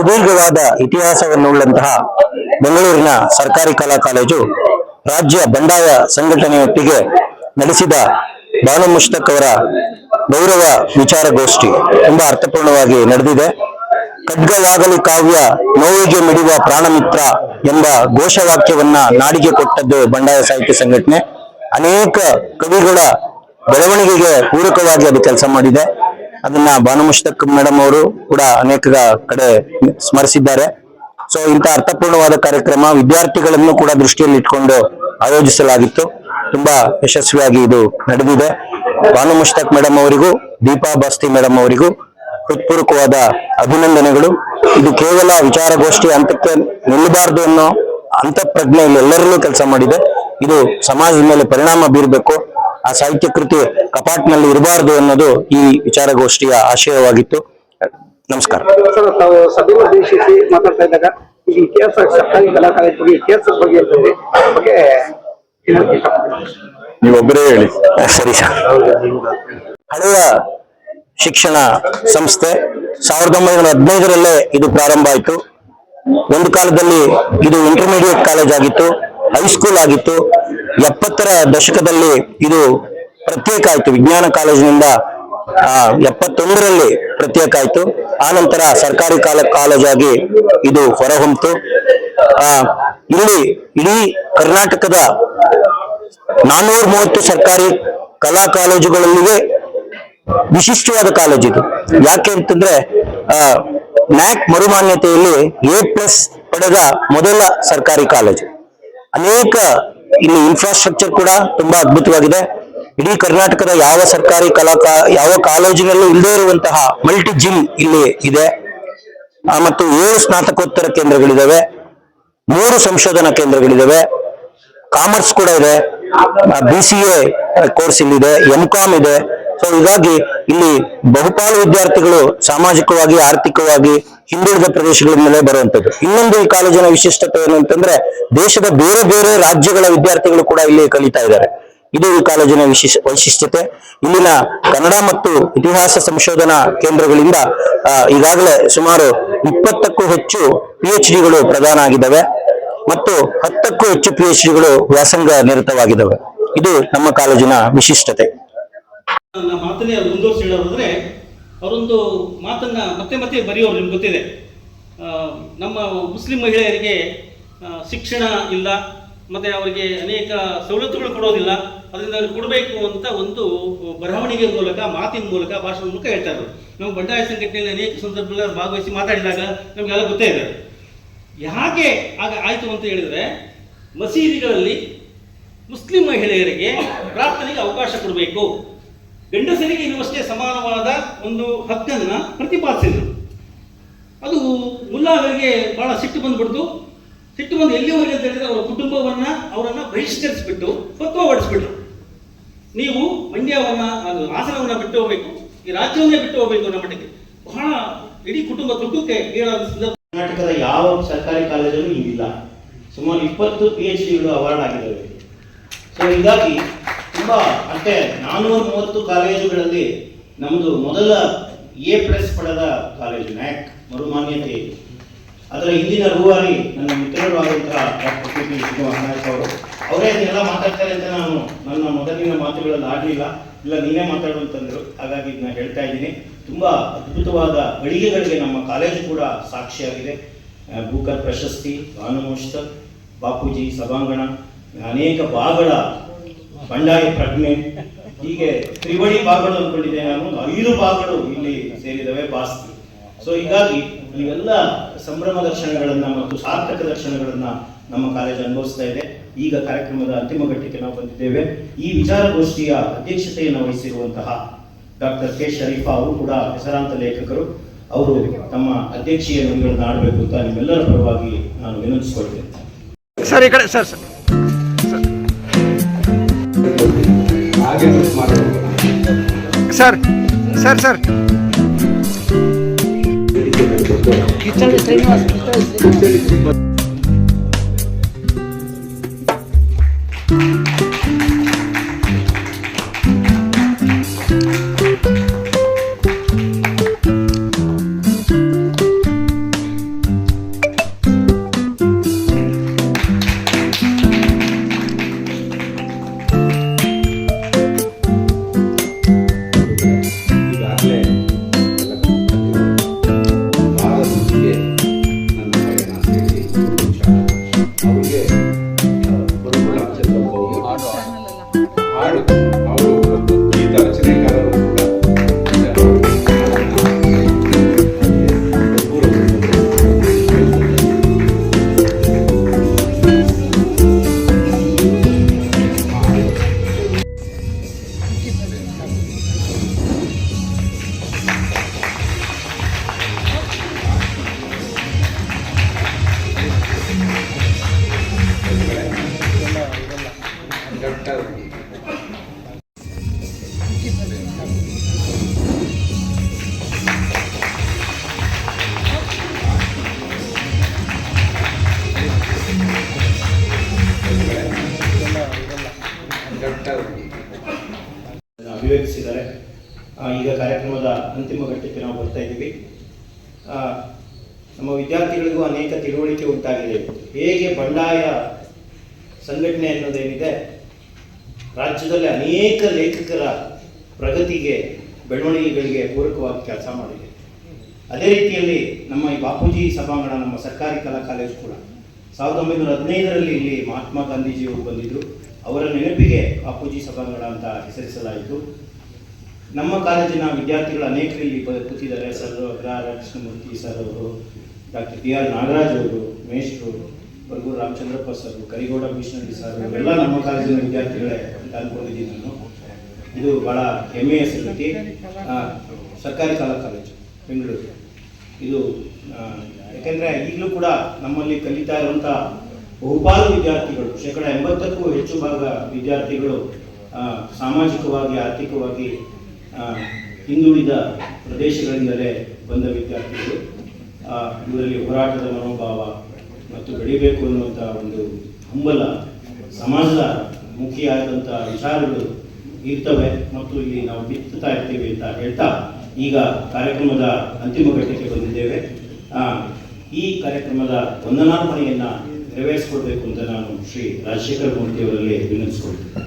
ಸುದೀರ್ಘವಾದ ಇತಿಹಾಸವನ್ನುಳ್ಳಂತಹ ಬೆಂಗಳೂರಿನ ಸರ್ಕಾರಿ ಕಲಾ ಕಾಲೇಜು ರಾಜ್ಯ ಬಂಡಾಯ ಸಂಘಟನೆಯೊಟ್ಟಿಗೆ ನಡೆಸಿದ ಬಾನು ಮುಷ್ತಕ್ ಅವರ ಗೌರವ ವಿಚಾರಗೋಷ್ಠಿ ತುಂಬಾ ಅರ್ಥಪೂರ್ಣವಾಗಿ ನಡೆದಿದೆ. ಖಡ್ಗವಾಗಲಿ ಕಾವ್ಯ ನೋವಿಗೆ ಮಿಡಿಯುವ ಪ್ರಾಣಮಿತ್ರ ಎಂಬ ಘೋಷವಾಕ್ಯವನ್ನ ನಾಡಿಗೆ ಕೊಟ್ಟದ್ದು ಬಂಡಾಯ ಸಾಹಿತ್ಯ ಸಂಘಟನೆ. ಅನೇಕ ಕವಿಗಳ ಬೆಳವಣಿಗೆಗೆ ಪೂರಕವಾಗಿ ಅದು ಕೆಲಸ ಮಾಡಿದೆ. ಅದನ್ನ ಬಾನು ಮುಷ್ತಕ್ ಮೇಡಮ್ ಅವರು ಕೂಡ ಅನೇಕ ಕಡೆ ಸ್ಮರಿಸಿದ್ದಾರೆ. ಸೊ ಇಂಥ ಅರ್ಥಪೂರ್ಣವಾದ ಕಾರ್ಯಕ್ರಮ ವಿದ್ಯಾರ್ಥಿಗಳನ್ನು ಕೂಡ ದೃಷ್ಟಿಯಲ್ಲಿ ಇಟ್ಕೊಂಡು ಆಯೋಜಿಸಲಾಗಿತ್ತು. ತುಂಬಾ ಯಶಸ್ವಿಯಾಗಿ ಇದು ನಡೆದಿದೆ. ಬಾನು ಮುಷ್ತಕ್ ಮೇಡಮ್ ಅವರಿಗೂ, ದೀಪಾ ಬಸ್ತಿ ಮೇಡಮ್ ಅವರಿಗೂ ಹೃತ್ಪೂರ್ವಕವಾದ ಅಭಿನಂದನೆಗಳು. ಇದು ಕೇವಲ ವಿಚಾರಗೋಷ್ಠಿ ಹಂತಕ್ಕೆ ನಿಲ್ಲಬಾರದು ಅನ್ನೋ ಅಂತಃಪ್ರಜ್ಞೆಯಲ್ಲಿ ಎಲ್ಲರಲ್ಲೂ ಕೆಲಸ ಮಾಡಿದೆ. ಇದು ಸಮಾಜದ ಮೇಲೆ ಪರಿಣಾಮ ಬೀರಬೇಕು. ಆ ಸಾಹಿತ್ಯ ಕೃತಿ ಕಪಾಟ್ನಲ್ಲಿ ಇರಬಾರದು ಅನ್ನೋದು ಈ ವಿಚಾರಗೋಷ್ಠಿಯ ಆಶಯವಾಗಿತ್ತು. ನಮಸ್ಕಾರ. ಸರ್ ತಾವು ಸಭೆ ಉದ್ದೇಶಿಸಿ ಮಾತಾಡ್ತಾ ಇದ್ದಾಗ ಇತಿಹಾಸ ಸರ್ಕಾರಿ ಕಲಾ ಕಾಲೇಜ್ ಬಗ್ಗೆ ಇತಿಹಾಸದ ಬಗ್ಗೆ ಬಗ್ಗೆ. ನೀವೊಬ್ಬರೇ ಹೇಳಿ. ಸರಿ ಸರ್. ಹಳೆಯ ಶಿಕ್ಷಣ ಸಂಸ್ಥೆ ಸಾವಿರದ ಒಂಬೈನೂರ ಹದಿನೈದರಲ್ಲೇ ಇದು ಪ್ರಾರಂಭ ಆಯಿತು. ಒಂದು ಕಾಲದಲ್ಲಿ ಇದು ಇಂಟರ್ಮೀಡಿಯೇಟ್ ಕಾಲೇಜ್ ಆಗಿತ್ತು. ಹೈಸ್ಕೂಲ್ ಆಗಿತ್ತು. ಎಪ್ಪತ್ತರ ದಶಕದಲ್ಲಿ ಇದು ಪ್ರತ್ಯೇಕ ಆಯಿತು. ವಿಜ್ಞಾನ ಕಾಲೇಜಿನಿಂದ ಎಪ್ಪತ್ತೊಂದರಲ್ಲಿ ಪ್ರತ್ಯೇಕ ಆಯಿತು. ಆ ನಂತರ ಸರ್ಕಾರಿ ಕಾಲ ಕಾಲೇಜ್ ಆಗಿ ಇದು ಹೊರಹೊಮ್ಮಿತು ಇಲ್ಲಿ ಇಡೀ ಕರ್ನಾಟಕದ ನಾನ್ನೂರ ಮೂವತ್ತು ಸರ್ಕಾರಿ ಕಲಾ ಕಾಲೇಜುಗಳಲ್ಲಿವೆ. ವಿಶಿಷ್ಟವಾದ ಕಾಲೇಜ್ ಇದು. ಯಾಕೆ ಅಂತಂದ್ರೆ ನ್ಯಾಕ್ ಮರುಮಾನ್ಯತೆಯಲ್ಲಿ ಎ ಪ್ಲಸ್ ಪಡೆದ ಮೊದಲ ಸರ್ಕಾರಿ ಕಾಲೇಜು. ಅನೇಕ ಇಲ್ಲಿ ಇನ್ಫ್ರಾಸ್ಟ್ರಕ್ಚರ್ ಕೂಡ ತುಂಬಾ ಅದ್ಭುತವಾಗಿದೆ. ಇಡೀ ಕರ್ನಾಟಕದ ಯಾವ ಸರ್ಕಾರಿ ಕಲಾ ಯಾವ ಕಾಲೇಜಿನಲ್ಲೂ ಇಲ್ಲದೇ ಇರುವಂತಹ ಮಲ್ಟಿ ಜಿಮ್ ಇಲ್ಲಿ ಇದೆ. ಮತ್ತು ಏಳು ಸ್ನಾತಕೋತ್ತರ ಕೇಂದ್ರಗಳಿದಾವೆ. ಮೂರು ಸಂಶೋಧನಾ ಕೇಂದ್ರಗಳಿದಾವೆ. ಕಾಮರ್ಸ್ ಕೂಡ ಇದೆ. ಬಿ ಸಿ ಎ ಕೋರ್ಸ್ ಇಲ್ಲಿದೆ. ಎಂ ಕಾಮ್ ಇದೆ. ಸೊ ಹೀಗಾಗಿ ಇಲ್ಲಿ ಬಹುಪಾಲು ವಿದ್ಯಾರ್ಥಿಗಳು ಸಾಮಾಜಿಕವಾಗಿ, ಆರ್ಥಿಕವಾಗಿ ಹಿಂದುಳಿದ ಪ್ರದೇಶಗಳ ಮೇಲೆ ಬರುವಂತದ್ದು ಇನ್ನೊಂದು ಈ ಕಾಲೇಜಿನ ವಿಶಿಷ್ಟತೆ ಏನು ಅಂತಂದ್ರೆ, ದೇಶದ ಬೇರೆ ಬೇರೆ ರಾಜ್ಯಗಳ ವಿದ್ಯಾರ್ಥಿಗಳು ಕೂಡ ಇಲ್ಲಿ ಕಲಿತಾ ಇದ್ದಾರೆ. ಇದು ಈ ಕಾಲೇಜಿನ ವಿಶಿಷ್ಟ ವೈಶಿಷ್ಟ್ಯತೆ. ಇಲ್ಲಿನ ಕನ್ನಡ ಮತ್ತು ಇತಿಹಾಸ ಸಂಶೋಧನಾ ಕೇಂದ್ರಗಳಿಂದ ಈಗಾಗಲೇ ಸುಮಾರು ಇಪ್ಪತ್ತಕ್ಕೂ ಹೆಚ್ಚು ಪಿ ಎಚ್ ಡಿಗಳು ಪ್ರದಾನ ಆಗಿದ್ದಾವೆ ಮತ್ತು ಹತ್ತಕ್ಕೂ ಹೆಚ್ಚು ಪಿ ಎಚ್ ಡಿಗಳು ವ್ಯಾಸಂಗ ನಿರತವಾಗಿದ್ದಾವೆ. ಇದು ನಮ್ಮ ಕಾಲೇಜಿನ ವಿಶಿಷ್ಟತೆ. ಮಾತನ್ನೇ ಅವ್ರು ಮುಂದುವರಿಸಿ ಅವರೊಂದು ಮಾತನ್ನ ಮತ್ತೆ ಮತ್ತೆ ಬರೆಯೋರು ನಿಮ್ಗೆ ಗೊತ್ತಿದೆ. ನಮ್ಮ ಮುಸ್ಲಿಂ ಮಹಿಳೆಯರಿಗೆ ಶಿಕ್ಷಣ ಇಲ್ಲ, ಮತ್ತೆ ಅವರಿಗೆ ಅನೇಕ ಸವಲತ್ತುಗಳು ಕೊಡೋದಿಲ್ಲ, ಅದರಿಂದ ಅವ್ರಿಗೆ ಕೊಡಬೇಕು ಅಂತ ಒಂದು ಬರವಣಿಗೆ ಮೂಲಕ, ಮಾತಿನ ಮೂಲಕ ಭಾಷಣ ಮೂಲಕ ಹೇಳ್ತಾ ಇದ್ರು ನಾವು ಬಂಡಾಯ ಸಂಘಟನೆಯಲ್ಲಿ ಅನೇಕ ಸಂದರ್ಭಗಳಲ್ಲಿ ಭಾಗವಹಿಸಿ ಮಾತಾಡಿದಾಗ ನಮಗೆಲ್ಲ ಗೊತ್ತೇ ಇದೆ. ಯಾಕೆ ಆಗ ಆಯಿತು ಅಂತ ಹೇಳಿದರೆ, ಮಸೀದಿಗಳಲ್ಲಿ ಮುಸ್ಲಿಂ ಮಹಿಳೆಯರಿಗೆ ಪ್ರಾರ್ಥನೆಗೆ ಅವಕಾಶ ಕೊಡಬೇಕು. ಗಂಡಸರಿಗೆ ಇನ್ನುವಷ್ಟೇ ಸಮಾನವಾದ ಒಂದು ಹಕ್ಕನ್ನು ಪ್ರತಿಪಾದಿಸಿದರು. ಅದು ಮುಲ್ಲಾವರಿಗೆ ಬಹಳ ಸಿಟ್ಟು ಬಂದ್ಬಿಡ್ತು. ಸಿಟ್ಟು ಬಂದು ಎಲ್ಲಿವರೆಗೆ ಅಂತ ಹೇಳಿದ್ರೆ ಅವರ ಕುಟುಂಬವನ್ನ ಅವರನ್ನು ಬಹಿಷ್ಕರಿಸಿಬಿಟ್ಟು ಫತ್ವ ಹೊಡಿಸ್ಬಿಟ್ರು. ನೀವು ಮಂಡ್ಯವನ್ನು, ಅದು ಹಾಸನವನ್ನ ಬಿಟ್ಟು ಹೋಗ್ಬೇಕು, ಈ ರಾಜ್ಯವನ್ನೇ ಬಿಟ್ಟು ಹೋಗ್ಬೇಕು ನಮ್ಮ ಮಟ್ಟಿಗೆ ಬಹಳ ಇಡೀ ಕುಟುಂಬ ತುಟ್ಟಕ್ಕೆ ಏನಾದ ಕರ್ನಾಟಕದ ಯಾವ ಸರ್ಕಾರಿ ಕಾಲೇಜಲ್ಲೂ ಹಿಂಗಿಲ್ಲ ಸುಮಾರು ಇಪ್ಪತ್ತು ಪಿ ಎಚ್ ಡಿಗಳು ಅವಾರ್ಡ್ ಆಗಿದ್ದಾವೆ. ಸೊ ಹೀಗಾಗಿ ತುಂಬ ಮತ್ತೆ ನಾನ್ನೂರ ಮೂವತ್ತು ಕಾಲೇಜುಗಳಲ್ಲಿ ನಮ್ಮದು ಮೊದಲ ಎ ಪ್ಲಸ್ ಪಡೆದ ಕಾಲೇಜು, ನ್ಯಾಕ್, ಮರುಮಾನ್ಯತೆ. ಅದರ ಹಿಂದಿನ ರೂವಾರಿ ನನ್ನ ಮಿತ್ರರು ಆದಂತಹ ಡಾಕ್ಟರ್ ಪಿ ಪಿ ಅವರು. ಅವರೇ ಅದನ್ನೆಲ್ಲ ಮಾತಾಡ್ತಾರೆ ಅಂತ ನಾನು ನನ್ನ ಮೊದಲಿನ ಮಾತುಗಳಲ್ಲಿ ಆಗಲಿಲ್ಲ. ಇಲ್ಲ ನೀನೇ ಮಾತಾಡು ಅಂತಂದ್ರು ಹಾಗಾಗಿ ನಾನು ಹೇಳ್ತಾ ಇದ್ದೀನಿ. ತುಂಬ ಅದ್ಭುತವಾದ ಗಳಿಗೆಗಳಿಗೆ ನಮ್ಮ ಕಾಲೇಜು ಕೂಡ ಸಾಕ್ಷಿಯಾಗಿದೆ. ಭೂಕರ್ ಪ್ರಶಸ್ತಿ ಭಾನುಮೋಷ್ಟ ಬಾಪೂಜಿ, ಸಭಾಂಗಣ, ಅನೇಕ ಭಾಗಗಳ ಬಂಡಾಯ ಪ್ರಜ್ಞೆ. ಹೀಗೆ ತ್ರಿವಳಿ ಭಾಗಗಳು ಅಂದ್ಕೊಂಡಿದ್ದೆ ನಾನು. ಐದು ಭಾಗಗಳು ಇಲ್ಲಿ ಸೇರಿದವೆ ಬಾಸ್ತಿ. ಸೊ ಹೀಗಾಗಿ ಇವೆಲ್ಲ ಸಂಭ್ರಮ ಕ್ಷಣಗಳನ್ನ ಮತ್ತು ಸಾರ್ಥಕ ಕ್ಷಣಗಳನ್ನ ನಮ್ಮ ಕಾಲೇಜ್ ಅನುಭವಿಸ್ತಾ ಇದೆ. ಈಗ ಕಾರ್ಯಕ್ರಮದ ಅಂತಿಮ ಘಟ್ಟಕ್ಕೆ ನಾವು ಬಂದಿದ್ದೇವೆ. ಈ ವಿಚಾರಗೋಷ್ಠಿಯ ಅಧ್ಯಕ್ಷತೆಯನ್ನು ವಹಿಸಿರುವಂತಹ ಡಾಕ್ಟರ್ ಕೆ. ಶರೀಫಾ ಅವರು ಕೂಡ ಹೆಸರಾಂತ ಲೇಖಕರು. ಅವರು ತಮ್ಮ ಅಧ್ಯಕ್ಷೀಯ ನುಡಿಗಳನ್ನು ಆಡಬೇಕು ಅಂತ ನಿಮ್ಮೆಲ್ಲರ ಪರವಾಗಿ ನಾನು ವಿನಂತಿಸಿಕೊಳ್ತೇನೆ. ಸರ್, ಈ ಸರ್. ಸರ್ ಸರ್ ಸರ್ ವಿವೇಚಿಸಿದ್ದಾರೆ ಈಗ ಕಾರ್ಯಕ್ರಮದ ಅಂತಿಮ ಘಟ್ಟಕ್ಕೆ ನಾವು ಬರ್ತಾ ಇದ್ದೀವಿ. ನಮ್ಮ ವಿದ್ಯಾರ್ಥಿಗಳಿಗೂ ಅನೇಕ ತಿಳುವಳಿಕೆ ಉಂಟಾಗಿದೆ. ಹೇಗೆ ಬಂಡಾಯ ಸಂಘಟನೆ ಅನ್ನೋದೇನಿದೆ, ರಾಜ್ಯದಲ್ಲಿ ಅನೇಕ ಲೇಖಕರ ಪ್ರಗತಿಗೆ, ಬೆಳವಣಿಗೆಗಳಿಗೆ ಪೂರಕವಾಗಿ ಕೆಲಸ ಮಾಡಿದೆ. ಅದೇ ರೀತಿಯಲ್ಲಿ ನಮ್ಮ ಈ ಬಾಪೂಜಿ ಸಭಾಂಗಣ ನಮ್ಮ ಸರ್ಕಾರಿ ಕಲಾ ಕಾಲೇಜು ಕೂಡ. ಸಾವಿರದ ಒಂಬೈನೂರ ಹದಿನೈದರಲ್ಲಿ ಇಲ್ಲಿ ಮಹಾತ್ಮ ಗಾಂಧೀಜಿಯವರು ಬಂದಿದ್ದರು ಅವರ ನೆನಪಿಗೆ ಬಾಪೂಜಿ ಸಭಾಂಗಣ ಅಂತ ಹೆಸರಿಸಲಾಯಿತು. ನಮ್ಮ ಕಾಲೇಜಿನ ವಿದ್ಯಾರ್ಥಿಗಳು ಅನೇಕರು ಇಲ್ಲಿ ಕೂತಿದ್ದಾರೆ. ಸರ್ ಅಗ್ರಹಾರ ಕೃಷ್ಣಮೂರ್ತಿ ಸರ್ ಅವರು, ಡಾಕ್ಟರ್ ಟಿ ಆರ್ ನಾಗರಾಜ್ ಅವರು, ಮೇಷ್ಟ್ರು ಬರ್ಗೂರು ರಾಮಚಂದ್ರಪ್ಪ ಸರ್ ಕರಿಗೌಡ ಭೀಷ್ಣಿ ಸರ್ ಎಲ್ಲ ನಮ್ಮ ಕಾಲೇಜಿನ ವಿದ್ಯಾರ್ಥಿಗಳೇ ಅಂತ ಅನ್ಕೊಂಡಿದ್ದೀನಿ ನಾನು. ಇದು ಬಹಳ ಹೆಮ್ಮೆಯ ಸಂಗತಿ. ಸರ್ಕಾರಿ ಶಾಲಾ ಕಾಲೇಜು, ಬೆಂಗಳೂರು. ಇದು ಯಾಕೆಂದರೆ ಈಗಲೂ ಕೂಡ ನಮ್ಮಲ್ಲಿ ಕಲಿತಾ ಇರುವಂಥ ಬಹುಪಾಲು ವಿದ್ಯಾರ್ಥಿಗಳು, ಶೇಕಡ ಎಂಬತ್ತಕ್ಕೂ ಹೆಚ್ಚು ಭಾಗ ವಿದ್ಯಾರ್ಥಿಗಳು ಸಾಮಾಜಿಕವಾಗಿ, ಆರ್ಥಿಕವಾಗಿ ಹಿಂದುಳಿದ ಪ್ರದೇಶಗಳಿಂದಲೇ ಬಂದ ವಿದ್ಯಾರ್ಥಿಗಳು ಇವರಲ್ಲಿ ಹೋರಾಟದ ಮನೋಭಾವ ಮತ್ತು ಬೆಳಿಬೇಕು ಅನ್ನುವಂಥ ಒಂದು ಹಂಬಲ, ಸಮಾಜದ ಮುಖಿಯಾದಂಥ ವಿಚಾರಗಳು ಇರ್ತವೆ ಮತ್ತು ಇಲ್ಲಿ ನಾವು ಬಿತ್ತುತ್ತಾ ಇರ್ತೀವಿ ಅಂತ ಹೇಳ್ತಾ ಈಗ ಕಾರ್ಯಕ್ರಮದ ಅಂತಿಮ ಘಟ್ಟಕ್ಕೆ ಬಂದಿದ್ದೇವೆ. ಈ ಕಾರ್ಯಕ್ರಮದ ವಂದನಾರ್ಪಣೆಯನ್ನು ನೆರವೇರಿಸಿಕೊಡ್ಬೇಕು ಅಂತ ನಾನು ಶ್ರೀ ರಾಜಶೇಖರ ಮೂರ್ತಿಯವರಲ್ಲಿ ವಿನಂತಿಸಿಕೊಳ್ತೀನಿ.